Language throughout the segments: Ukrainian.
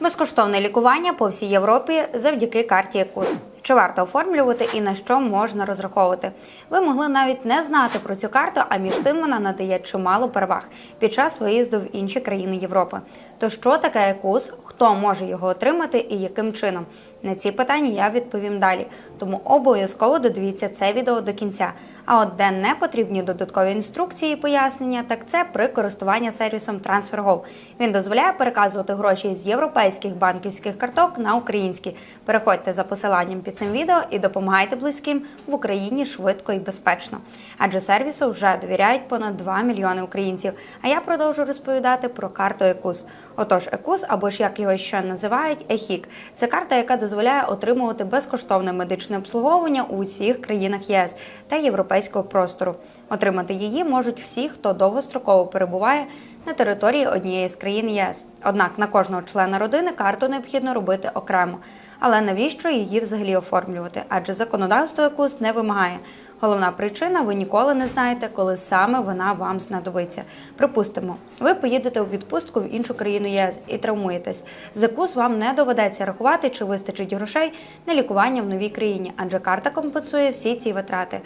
Безкоштовне лікування по всій Європі завдяки карті ЕКУС. Чи варто оформлювати і на що можна розраховувати? Ви могли навіть не знати про цю карту, а між тим вона надає чимало переваг під час виїзду в інші країни Європи. То що таке ЕКУС, хто може його отримати і яким чином? На ці питання я відповім далі. Тому обов'язково додивіться це відео до кінця. А от де не потрібні додаткові інструкції і пояснення, так це при користуванні сервісом TransferGo. Він дозволяє переказувати гроші з європейських банківських карток на українські. Переходьте за посиланням під цим відео і допомагайте близьким в Україні швидко і безпечно. Адже сервісу вже довіряють понад 2 мільйони українців. А я продовжу розповідати про карту ЕКУС. Отож, ЕКУС, або ж як його ще називають, ЕХІК. Це карта, яка дозволяє отримувати безкоштовне медичне обслуговування у усіх країнах ЄС та європейського простору. Отримати її можуть всі, хто довгостроково перебуває на території однієї з країн ЄС. Однак на кожного члена родини карту необхідно робити окремо. Але навіщо її взагалі оформлювати? Адже законодавство ЕКУС не вимагає. Головна причина ви ніколи не знаєте, коли саме вона вам знадобиться. Припустимо, ви поїдете у відпустку в іншу країну ЄС і травмуєтесь. З ЕКУС вам не доведеться рахувати, чи вистачить грошей на лікування в новій країні, адже карта компенсує всі ці витрати.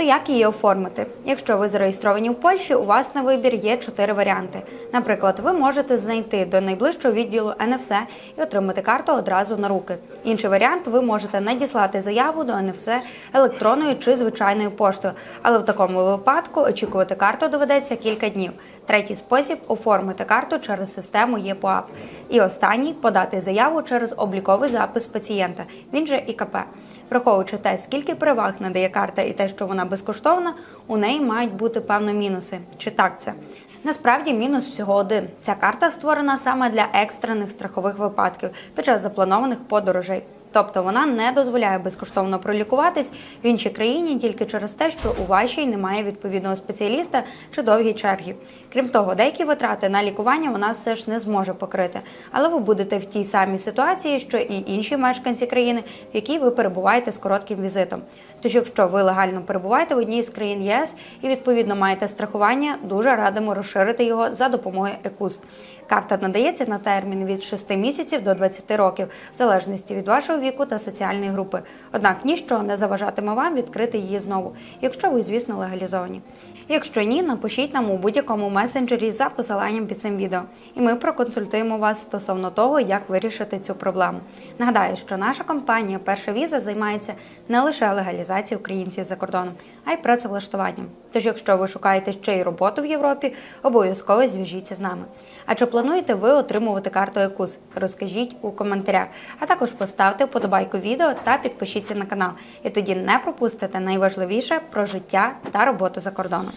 То як її оформити? Якщо ви зареєстровані в Польщі, у вас на вибір є чотири варіанти. Наприклад, ви можете знайти до найближчого відділу НФС і отримати карту одразу на руки. Інший варіант ви можете надіслати заяву до НФС електронною чи звичайною поштою, але в такому випадку очікувати карту доведеться кілька днів. Третій спосіб оформити карту через систему ЄПОАП. І останній подати заяву через обліковий запис пацієнта. Він же ІКП. Враховуючи те, скільки переваг надає карта і те, що вона безкоштовна, у неї мають бути певно мінуси. Чи так це? Насправді мінус всього один. Ця карта створена саме для екстрених страхових випадків під час запланованих подорожей. Тобто вона не дозволяє безкоштовно пролікуватись в іншій країні тільки через те, що у вашій немає відповідного спеціаліста чи довгі черги. Крім того, деякі витрати на лікування вона все ж не зможе покрити, але ви будете в тій самій ситуації, що і інші мешканці країни, в якій ви перебуваєте з коротким візитом. Тож, якщо ви легально перебуваєте в одній з країн ЄС і відповідно маєте страхування, дуже радимо розширити його за допомогою ЕКУС. Карта надається на термін від 6 місяців до 20 років, в залежності від вашого віку та соціальної групи. Однак ніщо не заважатиме вам відкрити її знову, якщо ви, звісно, легалізовані. Якщо ні, напишіть нам у будь-якому месенджері за посиланням під цим відео, і ми проконсультуємо вас стосовно того, як вирішити цю проблему. Нагадаю, що наша компанія Перша віза займається не лише легалізацією українців за кордоном, а й працевлаштуванням. Тож, якщо ви шукаєте ще й роботу в Європі, обов'язково зв'яжіться з нами. А чи плануєте ви отримувати карту ЕКУС? Розкажіть у коментарях, а також поставте вподобайку відео та підпишіться на канал. І тоді не пропустите найважливіше про життя та роботу за кордоном.